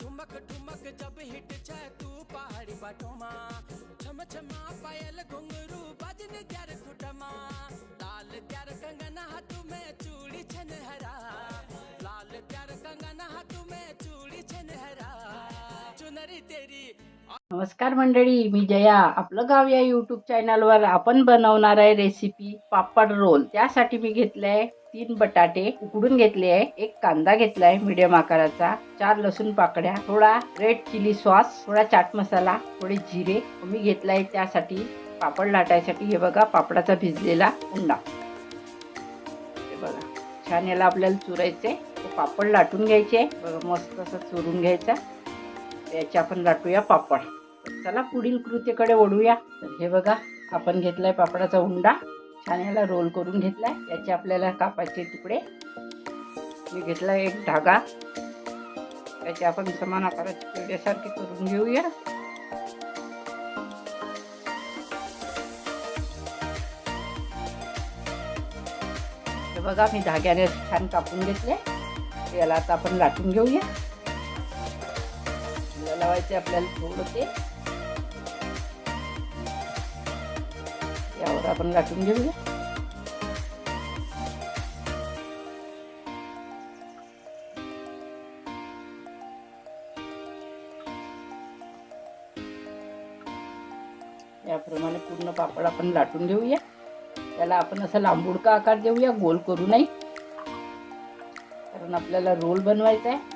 ठुमक ठुमक जब हिट छे तू पहाड़ी बाटोमा छम छमा पायल घुंगरू बजन त्यार खुटमा लाल त्यार कंगन हाथ में चूड़ी छन हरा लाल त्यार कंगन हाथ में चूड़ी छन हरा चुनरी तेरी नमस्कार मंडळी मी जया. आपलं गाव या यूट्यूब चॅनलवर आपण बनवणार आहे रेसिपी पापड रोल त्यासाठी मी घेतलंय तीन बटाटे उकडून घेतले आहे. एक कांदा घेतलाय मीडियम आकाराचा. चार लसूण पाकड्या थोडा रेड चिली सॉस थोडा चाट मसाला थोडे जिरे मी घेतलाय त्यासाठी. पापड लाटायसाठी. हे बघा पापडाचा भिजलेला उंडा. हे बघा छान याला आपल्याला चुरायचे पापड लाटून घ्यायचे. बघा मस्त असं चुरून घ्यायचा. याचे आपण लाटूया पापड. चला पुढील कृतीकडे ओढूया हे बघा आपण घेतलाय पापडाचा उंडा. छान ह्याला रोल करून घेतलाय. याचे आपल्याला कापायचे तुकडे. मी घेतला एक धागा. त्याचे आपण समान आकाराचे तुकड्यासारखे करून घेऊया. बघा मी धाग्याने छान कापून घेतले. याला आता आपण लाटून घेऊया. लावायचे आपल्याला थोडं ते आपण लाटून घेऊया. याप्रमाणे पूर्ण पापड आपण लाटून घेऊया. त्याला आपण असं लांबुडका आकार देऊया गोल करू नाही. कारण आपल्याला रोल बनवायचा आहे.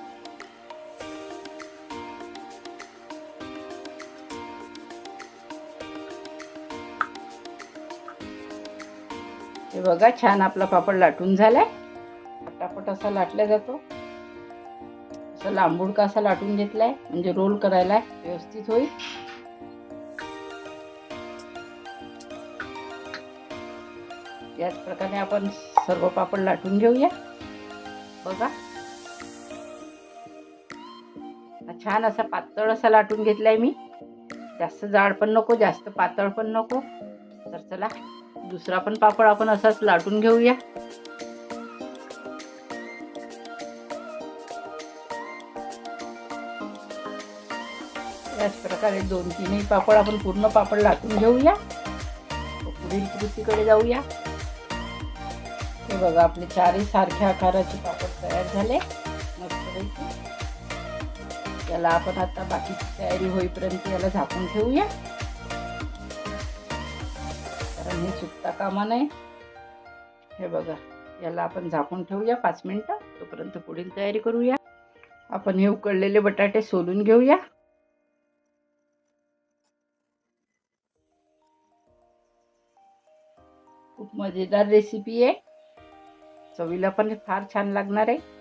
हे बघा छान आपला पापड लाटून झालाय. पटापट असा लाटला जातो. असं लांबुडका असा लाटून घेतलाय म्हणजे रोल करायला व्यवस्थित होईल. याच प्रकारे आपण सर्व पापड लाटून घेऊया. बघा. छान असा पातळ असा लाटून घेतलाय मी. जास्त जाड पण नको जास्त पातळ पण नको. तर चला. दुसरा पण पापड आपण असाच लाटून घेऊया. याच प्रकारे दोन तीनही पापड आपण पूर्ण पापड लाटून घेऊया. पुढील कृतीकडे जाऊया. हे बघा आपले चारही सारख्या आकाराचे पापड तयार झाले. मस्तपैकी. याला आपण आता बाकीची तयारी होईपर्यंत याला झाकून ठेवूया. कारण कामा नये. हे बघा याला आपण झाकून ठेवूया पाच मिनटं. तोपर्यंत पुढील तयारी करूया. आपण हे उकडलेले बटाटे सोलून घेऊया. खूप मजेदार रेसिपी आहे. चवीला पण फार छान लागणार आहे.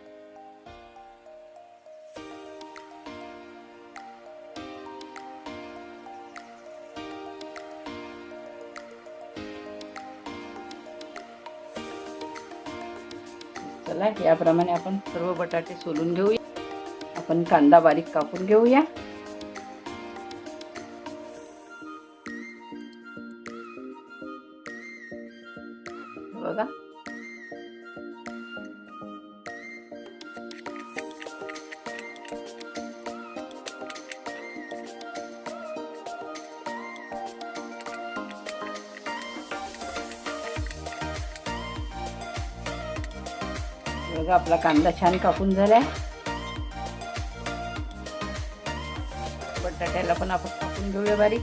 चला याप्रमाणे आपण सर्व बटाटे सोलून घेऊया. आपण कांदा बारीक कापून घेऊया. बघा. बघा आपला कांदा छान कापून झालाय. बटाट्याला पण आपण कापून घेऊया बारीक.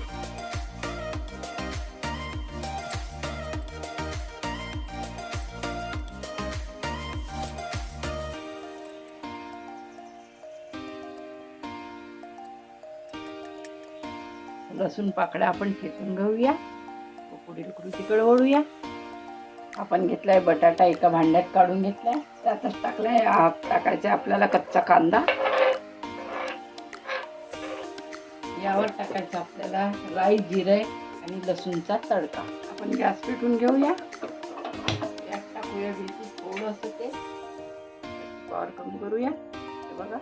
लसूण पाकळ्या आपण ठेचून घेऊया. पुढील कृतीकडे वळूया. आपण घेतलाय बटाटा एका भांड्यात काढून घेतलाय. त्यातच टाकलाय आ- टाकायचा आपल्याला कच्चा कांदा. यावर टाकायचा आपल्याला राई जिरे आणि लसूणचा तडका. आपण गॅस पेटून घेऊया. गॅस टाकूया बिलकुल थोडंसं ते. पॉवर कमी करूया. हे बघा.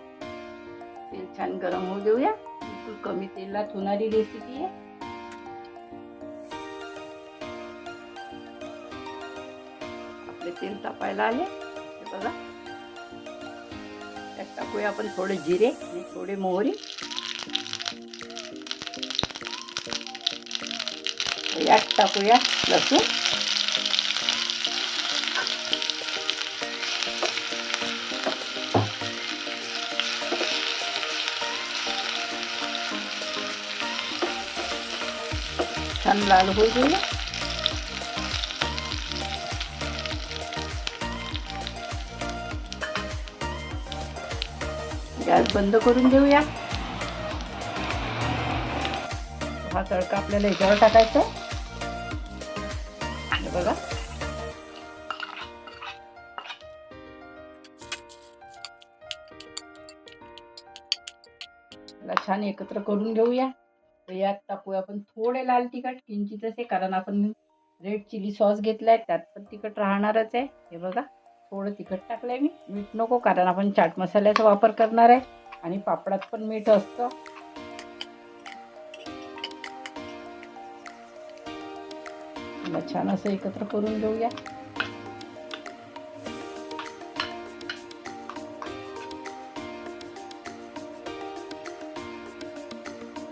तेल छान गरम होऊ देऊया. बिलकुल कमी तेलात होणारी रेसिपी आहे. तेल तापायला आले. हे बघा. त्यात टाकूया आपण थोडे जिरे आणि थोडे मोहरी. यात टाकूया लसूण. छान लाल होऊ देऊया गॅस बंद करून देऊया हा तडका आपल्याला याच्यावर टाकायचा बघा. छान एकत्र करून घेऊया. यात टाकूया आपण थोडे लाल तिखट किंचितच आहे कारण आपण रेड चिली सॉस घेतलाय त्यात पण तिखट राहणारच आहे. हे बघा. थोडं तिखट टाकलं आहे मी. मीठ नको कारण आपण चाट मसाल्याचा वापर करणार आहे. आणि पापडात पण मीठ असतं. छान असं एकत्र करून घेऊया.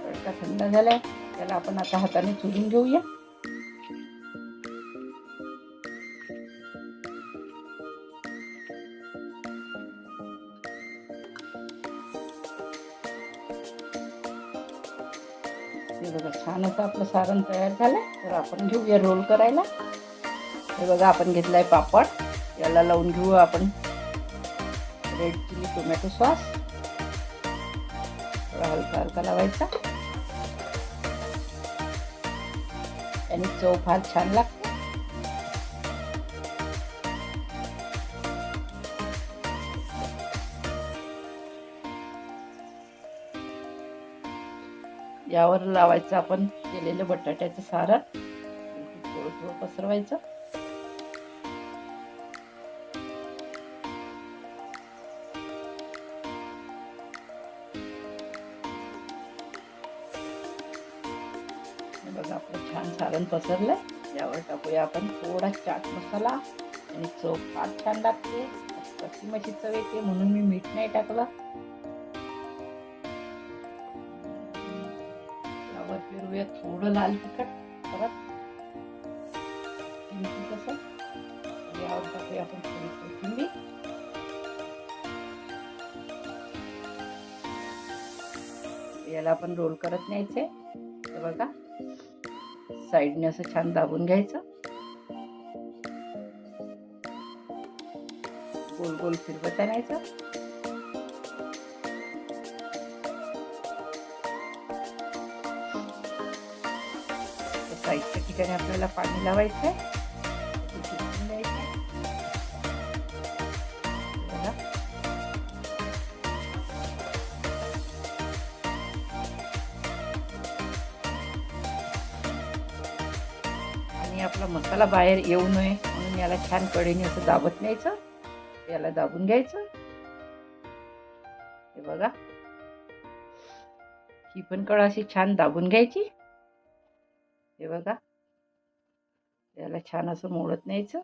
तडका थंड झालाय. त्याला आपण आता हाताने चुरून घेऊया. हे बघा छान असं आपलं सारण तयार झालं. तर आपण घेऊया रोल करायला. हे बघा आपण घेतलाय पापड. याला लावून घेऊ आपण. रेड चिली टोमॅटो सॉस थोडा हलका हलका लावायचा. आणि चव फार छान लागते. यावर लावायचं आपण केलेलं बटाट्याचं सारण थोडं थोडं पसरवायचं बघा आपलं छान सारण पसरलंय. यावर टाकूया आपण थोडा चाट मसाला आणि चव फार छान लागते. कशी मशी चव येते म्हणून मी मीठ नाही टाकलं. थोडं लाल तिखट परत. कसं? यावर टाकूया आपण थोडी कोथिंबीर. याला आपण रोल करत न्यायचे. हे बघा. साईडने असं छान दाबून घ्यायचं. गोल गोल फिरवत आणायचं. त्या ठिकाणी आपल्याला पाणी लावायचं आहे आणि आपला मसाला बाहेर येऊ नये म्हणून याला छान कडेने असं दाबत न्यायचं. याला दाबून घ्यायचं. हे बघा. ही पण कळ अशी छान दाबून घ्यायची. हे बघा. याला छान असं मोडत न्यायचं.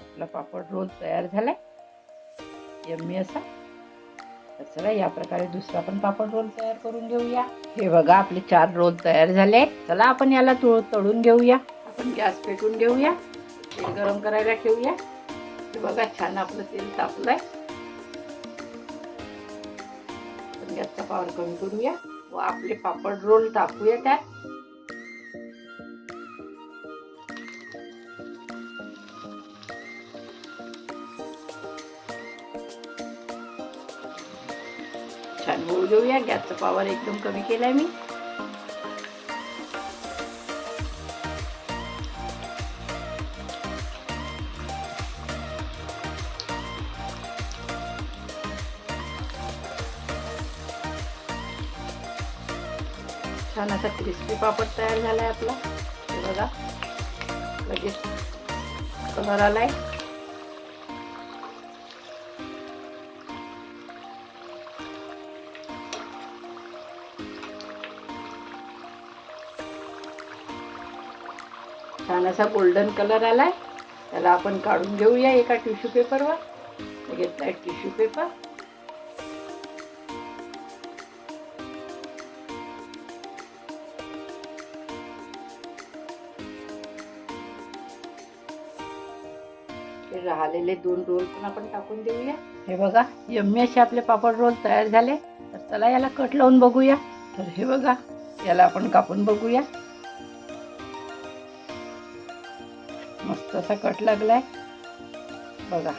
आपला पापड रोल तयार झालाय. यम्मी असा. तर चला या प्रकारे दुसरा पण पापड रोल तयार करून घेऊया. हे बघा आपले चार रोल तयार झाले. चला आपण याला तुळ तळून घेऊया. आपण गॅस पेटून घेऊया. तेल गरम करायला ठेवूया. हे बघा छान आपलं तेल तापलंय. गॅसचा पावर कमी करूया. व आपले पापड रोल टाकूया त्यात. छान होऊ देऊया. गॅसचा पावर एकदम कमी केलाय मी. छान असा क्रिस्पी पापड तयार झाला आहे आपला. हे बघा. लगेच कलर आलाय. छान असा गोल्डन कलर आलाय. त्याला आपण काढून घेऊया एका टिश्यू पेपरवर हे घेतलाय टिश्यू पेपर असे राहिलेले दोन रोल पण आपण टाकून देऊया. हे बघा यम्मी असे आपले पापड रोल तयार झाले. तर चला याला कट लावून बघूया. तर हे बघा याला आपण कापून बघूया. मस्त असा कट लागलाय. बघा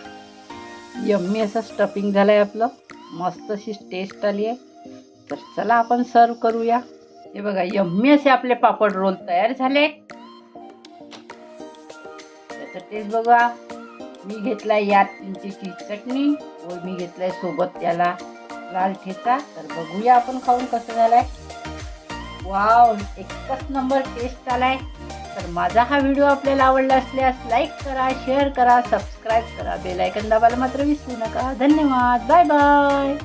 यम्मी असं स्टफिंग झालंय आपलं. मस्त अशी टेस्ट आली आहे. तर चला आपण सर्व करूया. हे बघा यम्मी असे आपले पापड रोल तयार झाले. त्याचा टेस्ट बघा. मी घेतलाय यात चिंचेची चटणी व मी घेतलाय सोबत त्याला लाल ठेचा. तर बघूया आपण खाऊन कसं झालाय. वाव एकच नंबर टेस्ट आलाय. तर माझा हा व्हिडिओ आपल्याला आवडला असल्यास लाईक करा शेअर करा सबस्क्राईब करा. बेलायकन दाबायला मात्र विसरू नका. धन्यवाद. Bye bye